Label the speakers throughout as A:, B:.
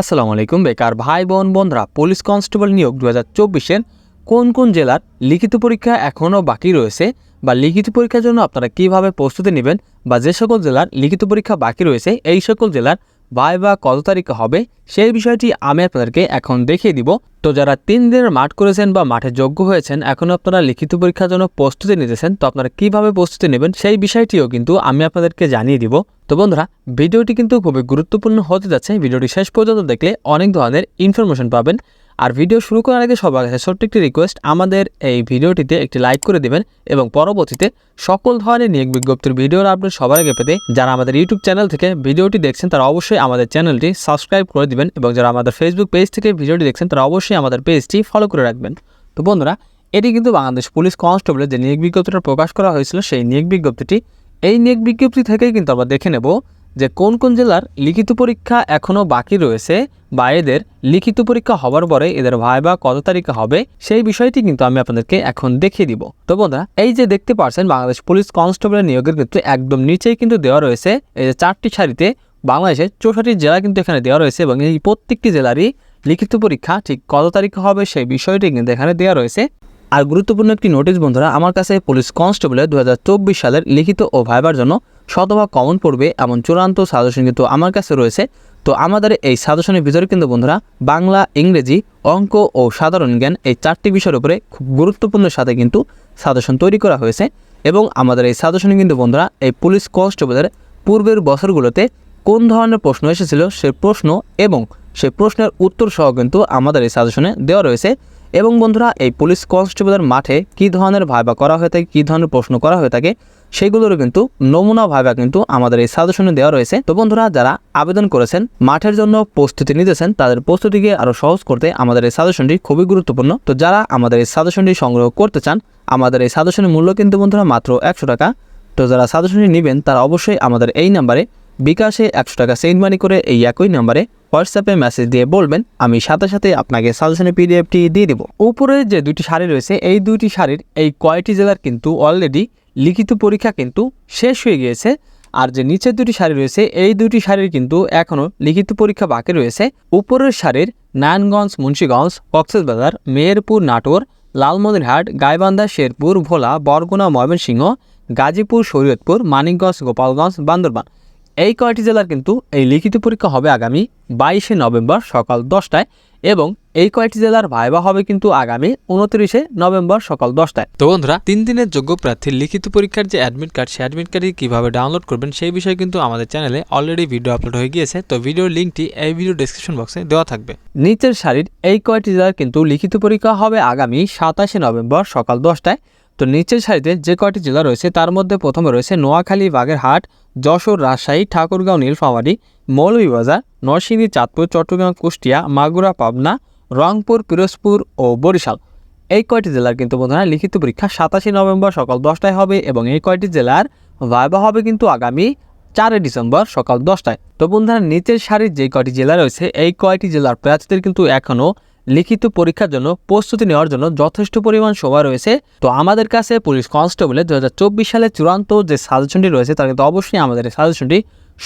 A: আসসালামু আলাইকুম বেকার ভাই, বোন বোনরা পুলিশ কনস্টেবল নিয়োগ দু হাজার চব্বিশের কোন কোন জেলার লিখিত পরীক্ষা এখনও বাকি রয়েছে বা লিখিত পরীক্ষার জন্য আপনারা কীভাবে প্রস্তুতি নেবেন বা যে সকল জেলার লিখিত পরীক্ষা বাকি রয়েছে, এই সকল জেলার ভাই বা কত তারিখে হবে, সেই বিষয়টি আমি আপনাদেরকে এখন দেখিয়ে দিব। তো যারা তিন দিনের মাঠ করেছেন বা মাঠে যোগ্য হয়েছেন এখন আপনারা লিখিত পরীক্ষার জন্য প্রস্তুতি নিতেছেন, তো আপনারা কীভাবে প্রস্তুতি নেবেন সেই বিষয়টিও কিন্তু আমি আপনাদেরকে জানিয়ে দিব। তো বন্ধুরা, ভিডিওটি কিন্তু খুবই গুরুত্বপূর্ণ হতে যাচ্ছে। ভিডিওটি শেষ পর্যন্ত দেখলে অনেক ধরনের ইনফরমেশন পাবেন। আর ভিডিও শুরু করার আগে সবার কাছে ছোট্ট একটি রিকোয়েস্ট আমাদের এই ভিডিওটিতে একটি লাইক করে দিবেন এবং পরবর্তীতে সকল ধরনের নিয়োগ বিজ্ঞপ্তির ভিডিওর আপডেট সবার আগে পেতে যারা আমাদের ইউটিউব চ্যানেল থেকে ভিডিওটি দেখছেন, তারা অবশ্যই আমাদের চ্যানেলটি সাবস্ক্রাইব করে দিবেন এবং যারা আমাদের ফেসবুক পেজ থেকে ভিডিওটি দেখছেন, তারা অবশ্যই আমাদের পেজটি ফলো করে রাখবেন। তো বন্ধুরা, এটি কিন্তু বাংলাদেশ পুলিশ কনস্টেবলের যে নিয়োগ বিজ্ঞপ্তিটা প্রকাশ করা হয়েছিল, সেই নিয়োগ বিজ্ঞপ্তিটি এই নিয়োগ বিজ্ঞপ্তি থেকেই কিন্তু আমরা দেখে নেব যে কোন কোন জেলার লিখিত পরীক্ষা এখনও বাকি রয়েছে বা এদের লিখিত পরীক্ষা হওয়ার পরে এদের ভাইবা কত তারিখে হবে সেই বিষয়টি কিন্তু আমি আপনাদেরকে এখন দেখিয়ে দিব। তো বন্ধুরা, এই যে দেখতে পাচ্ছেন বাংলাদেশ পুলিশ কনস্টেবলের নিয়োগের ক্ষেত্রে একদম নিচেই কিন্তু দেওয়া রয়েছে। এই যে চারটি সারিতে বাংলাদেশের চৌষট্টি জেলা কিন্তু এখানে দেওয়া রয়েছে এবং এই প্রত্যেকটি জেলারই লিখিত পরীক্ষা ঠিক কত তারিখে হবে সেই বিষয়টি কিন্তু এখানে দেওয়া রয়েছে। আর গুরুত্বপূর্ণ একটি নোটিশ বন্ধুরা, আমার কাছে পুলিশ কনস্টেবলের দু হাজার চব্বিশ সালের লিখিত ও ভাইবার জন্য শতভাগ কমন পড়বে এমন চূড়ান্ত সাজেশন কিন্তু আমার কাছে রয়েছে। তো আমাদের এই সাজেশনের ভিতরে কিন্তু, বন্ধুরা, বাংলা, ইংরেজি, অঙ্ক ও সাধারণ জ্ঞান এই চারটি বিষয়ের উপরে খুব গুরুত্বপূর্ণের সাথে কিন্তু সাজেশন তৈরি করা হয়েছে। এবং আমাদের এই সাজেশনে কিন্তু, বন্ধুরা, এই পুলিশ কনস্টেবলের পূর্বের বছরগুলোতে কোন ধরনের প্রশ্ন এসেছিল সে প্রশ্ন এবং সে প্রশ্নের উত্তর সহ কিন্তু আমাদের এই সাজেশনে দেওয়া রয়েছে। এবং বন্ধুরা, এই পুলিশ কনস্টেবলের মাঠে কি ধরনের ভাইবা করা হয়ে থাকে, কী ধরনের প্রশ্ন করা হয়ে থাকে, সেগুলোরও কিন্তু নমুনা ভাইবা কিন্তু আমাদের এই সাজেশনে দেওয়া রয়েছে। তো বন্ধুরা, যারা আবেদন করেছেন, মাঠের জন্য প্রস্তুতি নিতেছেন, তাদের প্রস্তুতিকে আরও সহজ করতে আমাদের এই সাজেশনটি খুবই গুরুত্বপূর্ণ। তো যারা আমাদের এই সাজেশনটি সংগ্রহ করতে চান, আমাদের এই সাজেশনের মূল্য কিন্তু বন্ধুরা মাত্র একশো টাকা। তো যারা সাজেশনটি নেবেন, তারা অবশ্যই আমাদের এই নাম্বারে বিকাশে একশো টাকা সেন্ড মানি করে এই একই নাম্বারে হোয়াটসঅ্যাপে মেসেজ দিয়ে বলবেন, আমি সাথে সাথে আপনাকে সাজেশনের পিডিএফটি দিয়ে দেবো। উপরে যে দুটি শাড়ি রয়েছে, এই দুইটি শাড়ির এই কয়টি জেলার কিন্তু অলরেডি লিখিত পরীক্ষা কিন্তু শেষ হয়ে গিয়েছে। আর যে নিচের দুটি শাড়ি রয়েছে, এই দুটি শাড়ির কিন্তু এখনও লিখিত পরীক্ষা বাকি রয়েছে। উপরের শাড়ির নারায়ণগঞ্জ, মুন্সীগঞ্জ, কক্সবাজার, মেহেরপুর, নাটোর, লালমনিরহাট, গাইবান্ধা, শেরপুর, ভোলা, বরগুনা, ময়মনসিংহ, গাজীপুর, শরীয়তপুর, মানিকগঞ্জ, গোপালগঞ্জ, বান্দরবান। এই কয়টি জেলার কিন্তু এই লিখিত পরীক্ষা হবে আগামী বাইশে নভেম্বর সকাল দশটায় এবং এই কয়টি জেলার ভাইবা হবে কিন্তু আগামী উনত্রিশে নভেম্বর সকাল দশটায়।
B: তো বন্ধুরা তিন দিনের যোগ্য প্রার্থীর লিখিত পরীক্ষার যে অ্যাডমিট কার্ড সেই অ্যাডমিট কার্ডটি কীভাবে ডাউনলোড করবেন সেই বিষয়ে কিন্তু আমাদের চ্যানেলে অলরেডি ভিডিও আপলোড হয়ে গিয়েছে। তো ভিডিওর লিঙ্কটি এই ভিডিও ডেসক্রিপশন বক্সে দেওয়া থাকবে।
A: নিচের সারির এই কয়টি জেলার কিন্তু লিখিত পরীক্ষা হবে আগামী সাতাশে নভেম্বর সকাল দশটায় তো নিচের সারিতে যে কয়টি জেলা রয়েছে, তার মধ্যে প্রথমে রয়েছে নোয়াখালী, বাগেরহাট, যশোর, রাজশাহী, ঠাকুরগাঁও, নীলফামারী, মৌলভীবাজার, নরসিংদী, চাঁদপুর, চট্টগ্রাম, কুষ্টিয়া, মাগুরা, পাবনা, রংপুর, পিরোজপুর ও বরিশাল। এই কয়টি জেলার কিন্তু বন্ধুরা লিখিত পরীক্ষা সাতাশে নভেম্বর সকাল দশটায় হবে এবং এই কয়টি জেলার ভাইবা হবে কিন্তু আগামী চারই ডিসেম্বর সকাল দশটায়। তো বন্ধুরা নিচের সারির যে কয়টি জেলা রয়েছে, এই কয়টি জেলার প্রার্থীদের কিন্তু এখনও লিখিত পরীক্ষার জন্য প্রস্তুতি নেওয়ার জন্য যথেষ্ট পরিমাণ সময় রয়েছে। তো আমাদের কাছে পুলিশ কনস্টেবলের দু হাজার চব্বিশ সালে চূড়ান্ত যে সাজেশনটি রয়েছে, তার কিন্তু অবশ্যই আমাদের এই সাজেশনটি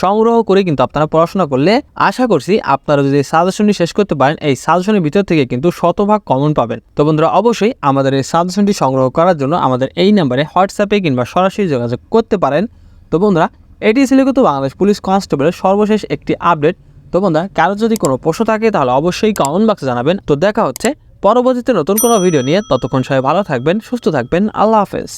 A: সংগ্রহ করে কিন্তু আপনারা পড়াশোনা করলে আশা করছি আপনারা যদি সাজেশনটি শেষ করতে পারেন, এই সাজেশনের ভিতর থেকে কিন্তু শতভাগ কমন পাবেন। তো বন্ধুরা, অবশ্যই আমাদের এই সাজেশনটি সংগ্রহ করার জন্য আমাদের এই নাম্বারে হোয়াটসঅ্যাপে কিংবা সরাসরি যোগাযোগ করতে পারেন। তো বন্ধুরা, এটি ছিল কিন্তু বাংলাদেশ পুলিশ কনস্টেবলের সর্বশেষ একটি আপডেট। তো বন্ধুরা, কারও যদি কোনো প্রশ্ন থাকে, তাহলে অবশ্যই কমেন্ট বক্সে জানাবেন। তো দেখা হচ্ছে পরবর্তীতে নতুন কোনো ভিডিও নিয়ে। ততক্ষণ সবাই ভালো থাকবেন, সুস্থ থাকবেন। আল্লাহ হাফেজ।